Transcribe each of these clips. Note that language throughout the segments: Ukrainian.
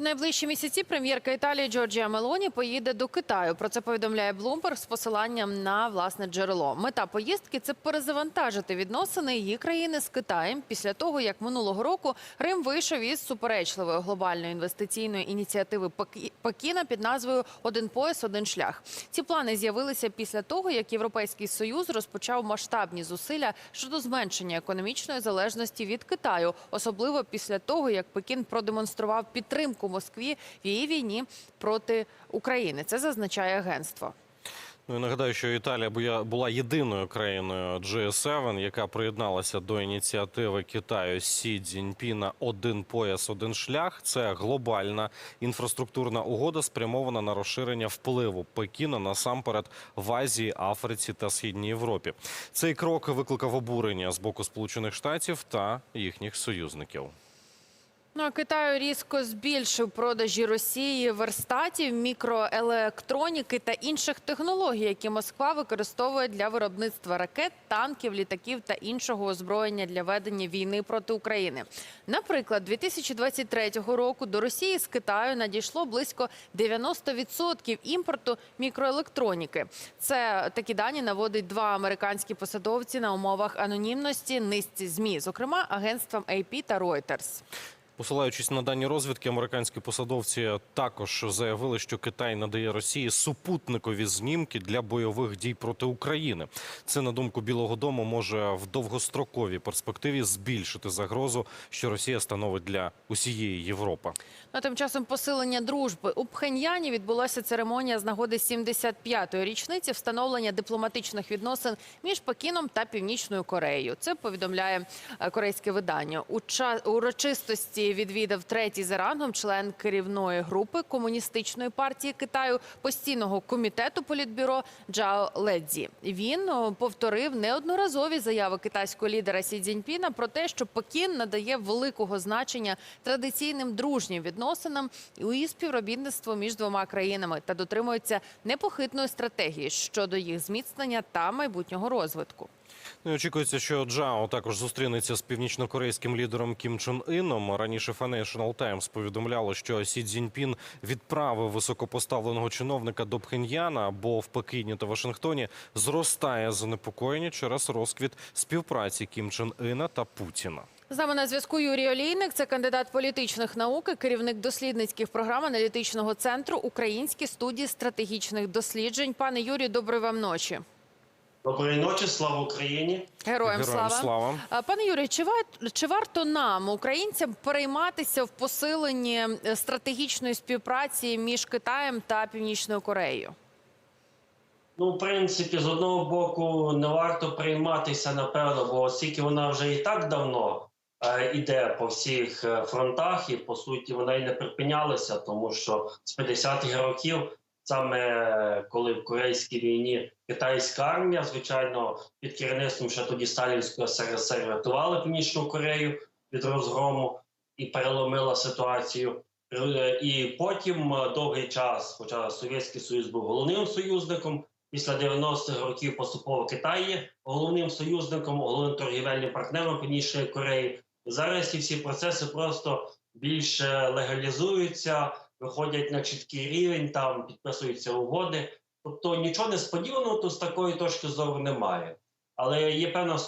Найближчі місяці прем'єрка Італії Джорджія Мелоні поїде до Китаю. Про це повідомляє Bloomberg з посиланням на власне джерело. Мета поїздки це перезавантажити відносини її країни з Китаєм після того, як минулого року Рим вийшов із суперечливої глобальної інвестиційної ініціативи Пекі- Пекіна під назвою Один пояс, один шлях. Ці плани з'явилися після того, як Європейський союз розпочав масштабні зусилля щодо зменшення економічної залежності від Китаю, особливо після того, як Пекін продемонстрував підтримку Москві в її війні проти України. Це зазначає агентство. Ну і нагадаю, що Італія була єдиною країною G7, яка приєдналася до ініціативи Китаю Сі Цзіньпіна «Один пояс, один шлях. Це глобальна інфраструктурна угода, спрямована на розширення впливу Пекіна насамперед в Азії, Африці та Східній Європі. Цей крок викликав обурення з боку Сполучених Штатів та їхніх союзників. Ну а Китаю різко збільшив продажі Росії верстатів, мікроелектроніки та інших технологій, які Москва використовує для виробництва ракет, танків, літаків та іншого озброєння для ведення війни проти України. Наприклад, 2023 року до Росії з Китаю надійшло близько 90% імпорту мікроелектроніки. Це такі дані наводить два американські посадовці на умовах анонімності низці змі, зокрема агентствам AP та Reuters. Посилаючись на дані розвідки, американські посадовці також заявили, що Китай надає Росії супутникові знімки для бойових дій проти України. Це на думку Білого Дому може в довгостроковій перспективі збільшити загрозу, що Росія становить для усієї Європи. Ну, тим часом посилення дружби у Пхеньяні відбулася церемонія з нагоди 75-ї річниці встановлення дипломатичних відносин між Пекіном та Північною Кореєю. Це повідомляє е, корейське видання. У ча- відвідав третій за рангом член керівної групи комуністичної партії Китаю постійного комітету політбюро Джао Ледзі. Він повторив неодноразові заяви китайського лідера Сі Цзіньпіна про те, що Пекін надає великого значення традиційним дружнім відносинам і співробітництву між двома країнами та дотримується непохитної стратегії щодо їх зміцнення та майбутнього розвитку. Ну, і очікується, що Джао також зустрінеться з північнокорейським лідером Кім Чен Іном. Раніше Financial Times повідомляло, що Сі Цзіньпін відправив високопоставленого чиновника до Пхеньяна, бо в Пекіні та Вашингтоні зростає занепокоєння через розквіт співпраці Кім Чен Іна та Путіна. З нами на зв'язку Юрій Олійник, це кандидат політичних наук, і керівник дослідницьких програм аналітичного центру Українські студії стратегічних досліджень. Пане Юрію, доброї вам ночі. Доброї ночі, слава Україні. Героям, Героям слава. А, Пане Юрію, чи, ва- чи варто нам, українцям, перейматися в посиленні е, стратегічної співпраці між Китаєм та Північною Кореєю? Ну, в принципі, з одного боку, не варто прийматися, напевно, бо оскільки вона вже і так давно е, іде по всіх е, фронтах, і по суті вона і не припинялася, тому що з 50-х років, саме е, коли в Корейській війні китайська армія, звичайно, під керівництвом ще тоді Сталінського СРСР рятувала Північну Корею від розгрому і переломила ситуацію. Е, І потім е, довгий час, хоча Совєтський Союз був головним союзником, після 90-х років поступово Китай є головним союзником, головним торгівельним партнером Північної Кореї. Зараз ці всі процеси просто більше легалізуються, виходять на чіткий рівень, там підписуються угоди. Тобто нічого несподіваного тут з такої точки зору немає. Але є певна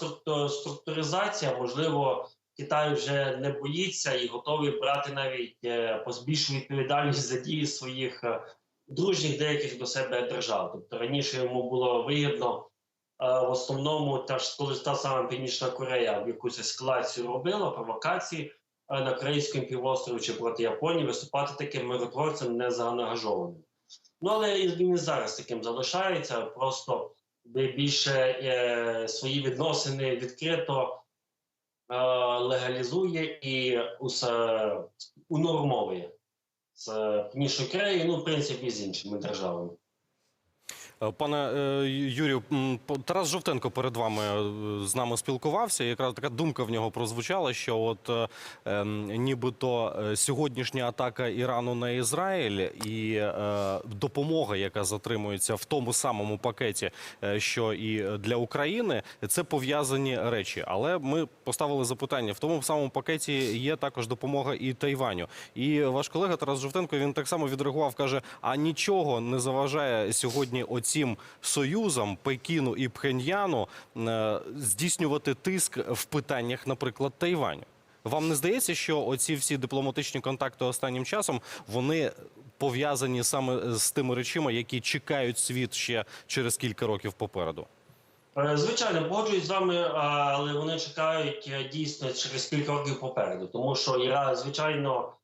структуризація, можливо, Китай вже не боїться і готовий брати навіть е, по більшу відповідальність за дії своїх е, дружніх деяких до себе держав. Тобто раніше йому було вигідно е, в основному та ж коли та сама Північна Корея в якусь ескалацію робила, провокації на Корейському півострові чи проти Японії виступати таким миротворцем незаангажованим. Ну але він і зараз таким залишається, просто більше е, свої відносини відкрито е, легалізує і усе унормовує з Північною Кореєю, ну, в принципі, з іншими державами. Е, Пане е, Юрію, Тарас Жовтенко перед вами е, з нами спілкувався. і Якраз така думка в нього прозвучала, що от ем, нібито сьогоднішня атака Ірану на Ізраїль і допомога, яка затримується в тому самому пакеті, що і для України, це пов'язані речі. Але ми поставили запитання: в тому самому пакеті є також допомога і Тайваню. І ваш колега Тарас Жовтенко він так само відреагував, каже: а нічого не заважає сьогодні оцім союзам Пекіну і Пхеньяну е, здійснювати тиск в питаннях, наприклад, Тайваню. Вам не здається, що оці всі дипломатичні контакти останнім часом вони пов'язані саме з тими речами, які чекають світ ще через кілька років попереду? Е, Звичайно, погоджуюсь з вами, але вони чекають е, дійсно через кілька років попереду, тому що Іра, звичайно, е,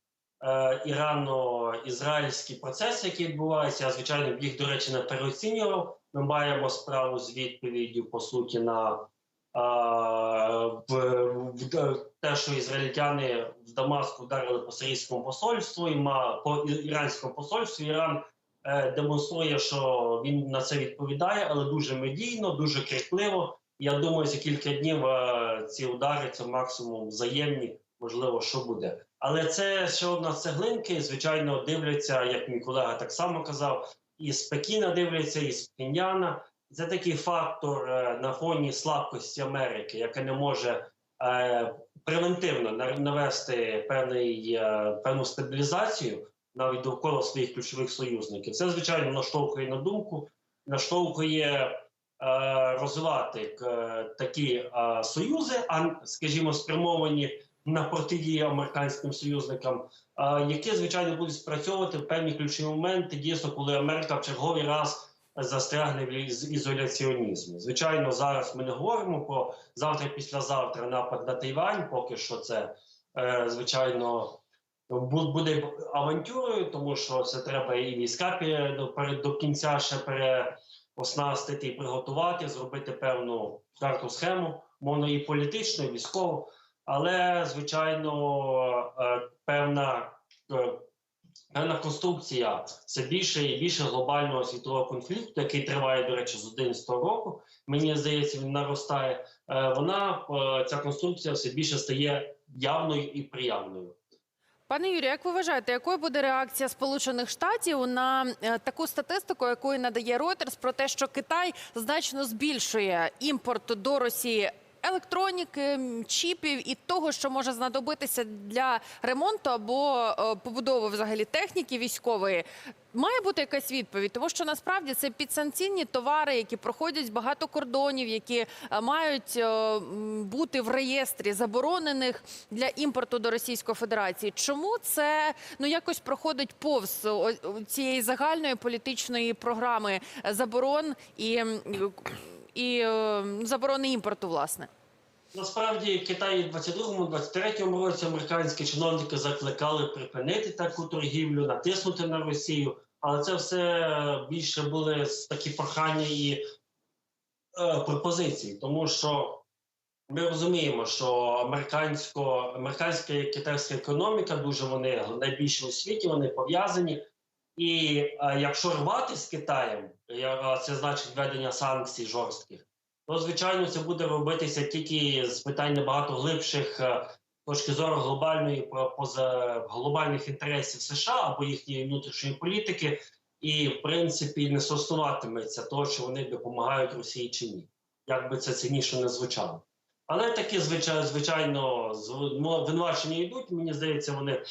ірано-ізраїльські процеси, які відбуваються, я звичайно їх, до речі, не переоцінював. Ми маємо справу з відповіддю по суті на а, в, те, що ізраїльтяни в Дамаску вдарили по сирійському посольству, і по іранському посольству. Іран е, демонструє, що він на це відповідає, але дуже медійно, дуже крикливо. Я думаю, за кілька днів е, ці удари це максимум взаємні, можливо, що буде. Але це ще одна цеглинки. Звичайно, дивляться, як мій колега так само казав, і з Пекіна дивляться, і з Пхеньяна. Це такий фактор е, на фоні слабкості Америки, яка не може е, превентивно навести певний, е, певну стабілізацію навіть довкола своїх ключових союзників. Це звичайно наштовхує на думку, наштовхує розвивати такі союзи, а скажімо, спрямовані на протидії американським союзникам, е, які звичайно будуть спрацьовувати в певні ключові моменти, дійсно, коли Америка в черговий раз застрягне в із- ізоляціонізмі. Звичайно, зараз ми не говоримо про завтра, післязавтра напад на Тайвань. Поки що це е, звичайно бу- буде авантюрою, тому що це треба і війська до кінця ще переоснастити і приготувати, зробити певну карту схему, мовно і політичну, і військову. Але звичайно, е, певна. е, Певна конструкція це більше і більше глобального світового конфлікту, який триває, до речі, з 11 року. Мені здається, він наростає. Е, Вона ця конструкція все більше стає явною і приявною. Пане Юрію, як ви вважаєте, якою буде реакція Сполучених Штатів на таку статистику, яку надає Reuters, про те, що Китай значно збільшує імпорт до Росії електроніки, чіпів і того, що може знадобитися для ремонту або е, побудови взагалі техніки військової? Має бути якась відповідь, тому що насправді це підсанкційні товари, які проходять багато кордонів, які е, мають е, бути в реєстрі заборонених для імпорту до Російської Федерації. Чому це ну якось проходить повз цієї загальної політичної програми заборон і, і е, заборони імпорту, власне? Насправді Китай у 22-23 році американські чиновники закликали припинити таку торгівлю, натиснути на Росію, але це все більше були такі прохання і е, пропозиції, тому що ми розуміємо, що американсько, американська і китайська економіка дуже вони найбільші у світі, вони пов'язані. І е, якщо рвати з Китаєм, я- це значить введення санкцій жорстких то звичайно це буде робитися тільки з питань набагато глибших е, точки зору глобальної поза глобальних інтересів США або їхньої внутрішньої політики, і в принципі не стосуватиметься того, що вони допомагають Росії чи ні, як би це цінніше не звучало. Але такі звичайно, звичайно ну, винувачення йдуть. Мені здається, вони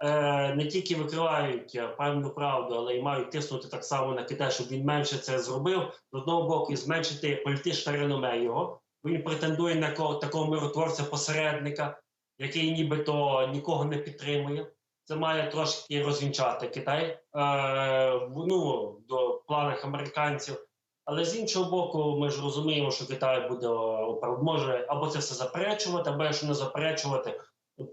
е, не тільки викривають е, певну правду, але й мають тиснути так само на Китай, щоб він менше це зробив. З одного боку, і зменшити політичне реноме його. Він претендує на такого миротворця-посередника, який нібито нікого не підтримує. Це має трошки розвінчати Китай е, ну, до планах американців. Але з іншого боку, ми ж розуміємо, що Китай буде може або це все заперечувати, або якщо не заперечувати,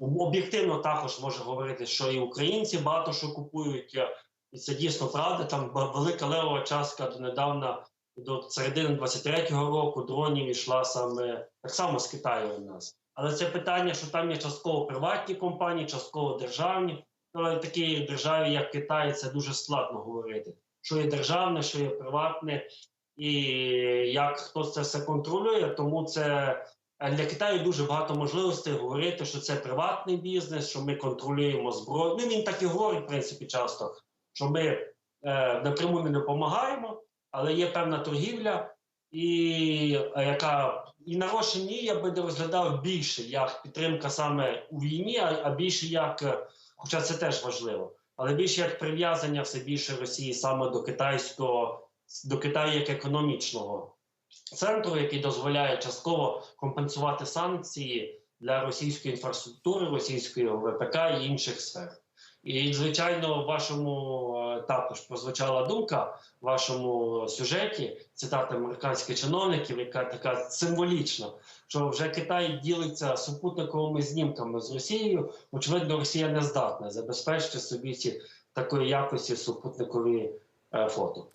об'єктивно також може говорити, що і українці багато що купують, е, і це дійсно правда. Там велика левова частка донедавна до середини 23-го року дронів йшла саме так само з Китаю у нас. Але це питання, що там є частково приватні компанії, частково державні. Але в такій державі, як Китай, це дуже складно говорити. що є державне, що є приватне, і як хто це все контролює. Тому це е, для Китаю дуже багато можливостей говорити, що це приватний бізнес, що ми контролюємо зброю. Ну він так і говорить, в принципі, часто, що ми е, напряму не допомагаємо, але є певна торгівля, і е, яка і нарощення я би не розглядав більше як підтримка саме у війні, а, а більше як, е, хоча це теж важливо, але більше як прив'язання все більше Росії саме до китайського, до Китаю як економічного центру, який дозволяє частково компенсувати санкції для російської інфраструктури, російської ВПК і інших сфер. І звичайно, в вашому е, також прозвучала думка в вашому сюжеті цитата американських чиновників, яка така символічна, що вже Китай ділиться супутниковими знімками з Росією. Очевидно, Росія не здатна забезпечити собі ці такої якості супутникові е, фото.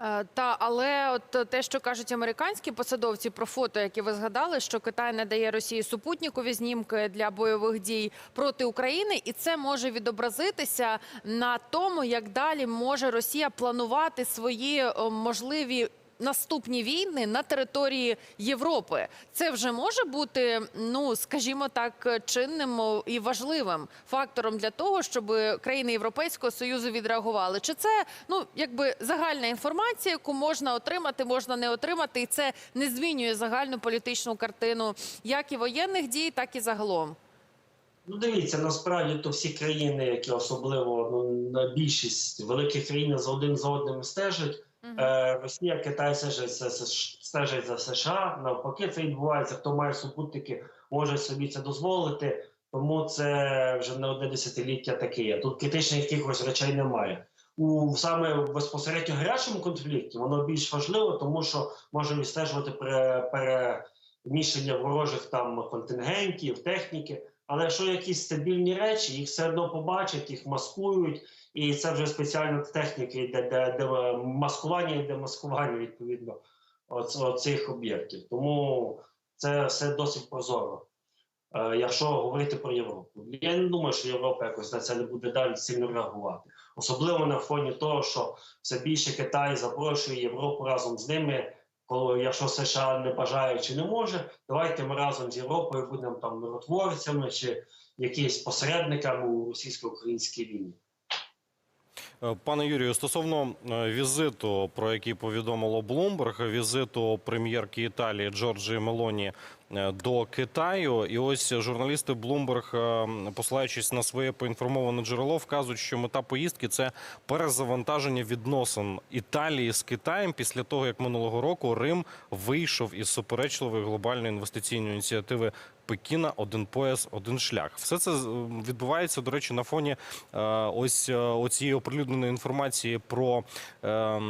Е, Та але от те, що кажуть американські посадовці про фото, які ви згадали, що Китай не дає Росії супутникові знімки для бойових дій проти України, і це може відобразитися на тому, як далі може Росія планувати свої можливі. Наступні війни на території Європи це вже може бути, ну скажімо так, чинним і важливим фактором для того, щоб країни Європейського союзу відреагували. Чи це ну якби загальна інформація, яку можна отримати, можна не отримати, і це не змінює загальну політичну картину як і воєнних дій, так і загалом. Ну, дивіться, насправді то всі країни, які особливо ну, на більшість великих країн за один за одним стежать. Е, Росія, Китай стежать за, США. Навпаки, це відбувається. Хто має супутники, може собі це дозволити. Тому це вже не одне десятиліття таке є. Тут критичних якихось речей немає. У саме безпосередньо гарячому конфлікті воно більш важливо, тому що може відстежувати переміщення ворожих там контингентів, техніки. Але якщо якісь стабільні речі, їх все одно побачать, їх маскують, і це вже спеціальна техніка, де, де, де маскування і демаскування відповідно цих об'єктів. Тому це все досить прозоро. Е, якщо говорити про Європу, я не думаю, що Європа якось на це не буде далі сильно реагувати, особливо на фоні того, що все більше Китай запрошує Європу разом з ними. Коли якщо США не бажає чи не може, давайте ми разом з Європою будемо там миротворцями чи якісь посередниками у російсько-українській війні. Пане Юрію, стосовно е, візиту, про який повідомило Bloomberg, візиту прем'єрки Італії Джорджії Мелоні е, до Китаю, і ось журналісти е, посилаючись на своє поінформоване джерело, вказують, що мета поїздки це перезавантаження відносин Італії з Китаєм після того, як минулого року Рим вийшов із суперечливої глобальної інвестиційної ініціативи. Пекіна один пояс, один шлях. Все це е, відбувається, до речі, на фоні е, ось е, оцієї оприлюдненої інформації про е,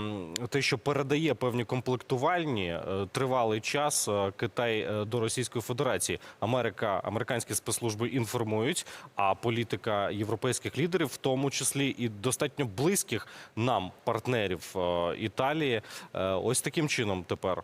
те, що передає певні комплектувальні тривалий час Китай до Російської Федерації. Америка, американські спецслужби інформують, а політика європейських лідерів, в тому числі і достатньо близьких нам партнерів Італії, ось таким чином тепер.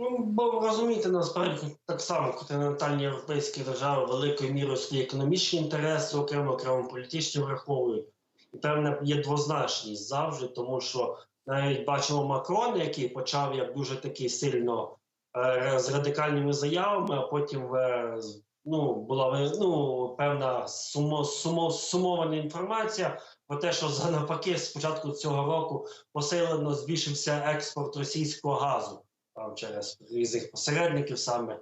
Ну, бо розумієте, насправді так само континентальні європейські держави великою мірою свої економічні інтереси, окремо окремо політичні враховують. І певна є двозначність завжди, тому що навіть бачимо Макрон, який почав як дуже такий сильно е, з радикальними заявами, а потім е, ну, була ну, певна сумо, сумо, сумована інформація про те, що за навпаки з початку цього року посилено збільшився експорт російського газу там, через різних посередників саме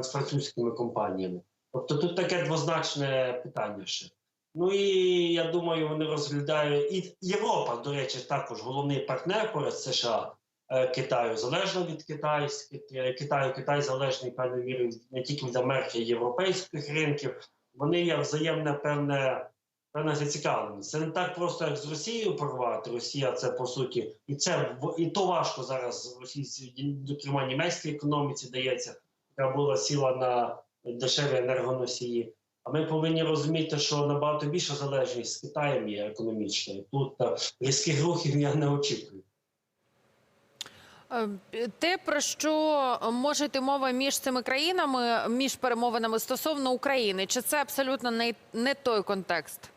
з французькими компаніями. Тобто тут таке двозначне питання ще. Ну і я думаю, вони розглядають і Європа, до речі, також головний партнер поряд США е, Китаю, залежно від китайських е, Китаю. Китай залежний мірою не тільки від Америки, європейських ринків. Вони є взаємне певне. Певна зацікавленість. Це не так просто, як з Росією порвати. Росія це по суті, і це і то важко зараз російській зокрема німецькій економіці дається, яка була сіла на дешеві енергоносії. А ми повинні розуміти, що набагато більша залежність з Китаєм є економічна. І тут е, різких рухів я не очікую. Е, Те, про що може йти мова між цими країнами, між перемовинами стосовно України, чи це абсолютно не той контекст?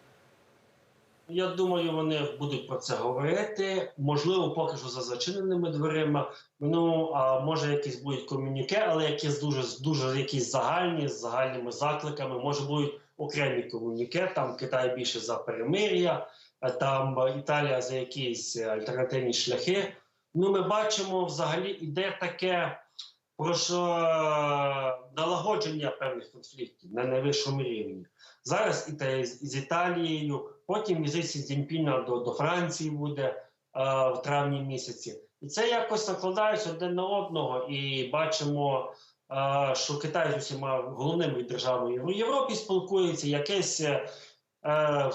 Я думаю, вони будуть про це говорити. Можливо, поки що за зачиненими дверима. Ну а може, якісь будуть комюніке, але якісь дуже дуже якісь загальні з загальними закликами. Може будуть окремі комюніке. Там Китай більше за перемир'я, там Італія за якісь альтернативні шляхи. Ну, ми бачимо, взагалі іде таке про е, налагодження певних конфліктів на найвищому рівні. Зараз і з, Італією, потім візит Сі Цзіньпіна до, до Франції буде е, в травні місяці. І це якось накладається один на одного, і бачимо, е, що Китай з усіма головними державами в Європі спілкується, якесь е, е,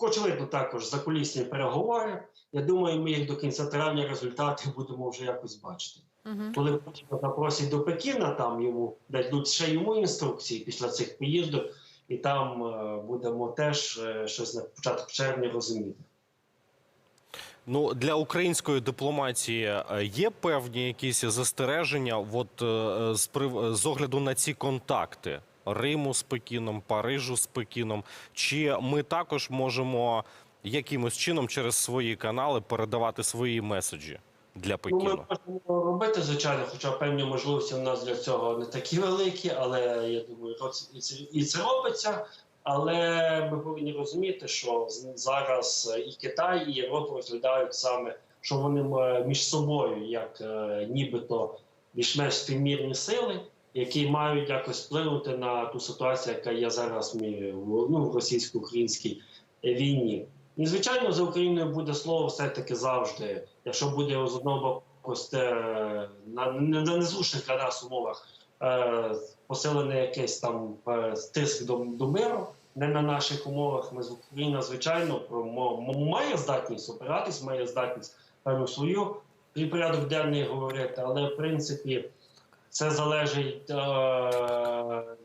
очевидно також закулісні переговори. Я думаю, ми їх до кінця травня результати будемо вже якось бачити. Коли Путін запросить до Пекіна, там йому дадуть ще йому інструкції після цих поїздок, і там е, будемо теж е, щось на початку червня розуміти. Ну для української дипломатії е, є певні якісь застереження, от з прив... з огляду на ці контакти Риму з Пекіном, Парижу з Пекіном. Чи ми також можемо якимось чином через свої канали передавати свої меседжі для Ну, ми можемо робити, звичайно, хоча певні можливості у нас для цього не такі великі, але я думаю, і це, і це робиться. Але ми повинні розуміти, що зараз і Китай, і Європа розглядають саме, що вони між собою, як е, нібито більш-менш співмірні сили, які мають якось вплинути на ту ситуацію, яка є зараз ну, в російсько-українській війні. І звичайно, за Україною буде слово все-таки завжди, якщо буде з одного боку на, на, незручних для нас умовах е, посилений якийсь там е, тиск до, до миру, не на наших умовах. Ми з Україна, звичайно, має здатність опиратись, має здатність певну свою і порядок денний говорити, але в принципі це залежить е,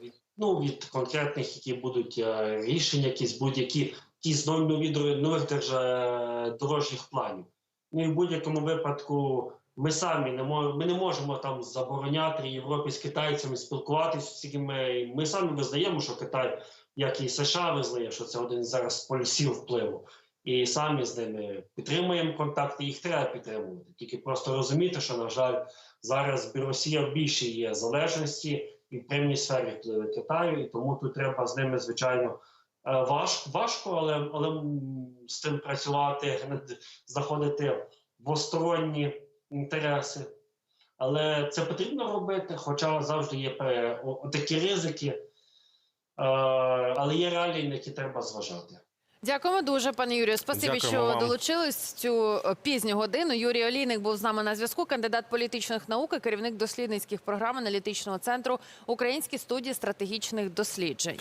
від, ну, від конкретних, які будуть е, рішення, якісь будь-які якісь нові нові нових держа- дорожніх планів. Ну і в будь-якому випадку ми самі не можемо, ми не можемо там забороняти Європі з китайцями спілкуватися. Оскільки Ми, ми самі визнаємо, що Китай, як і США, визнає, що це один зараз з полюсів впливу. І самі з ними підтримуємо контакти, їх треба підтримувати. Тільки просто розуміти, що, на жаль, зараз Росія більше є залежності і в певній сфері впливу Китаю, і тому тут треба з ними, звичайно, е, важко, важко але, але з цим працювати, знаходити двосторонні інтереси. Але це потрібно робити, хоча завжди є такі ризики, е, але є реалії, на які треба зважати. Дякуємо дуже, пане Юрію. Спасибі, Дякуємо що вам. долучились цю е, пізню годину. Юрій Олійник був з нами на зв'язку. Кандидат політичних наук, і керівник дослідницьких програм аналітичного центру Українській студії стратегічних досліджень.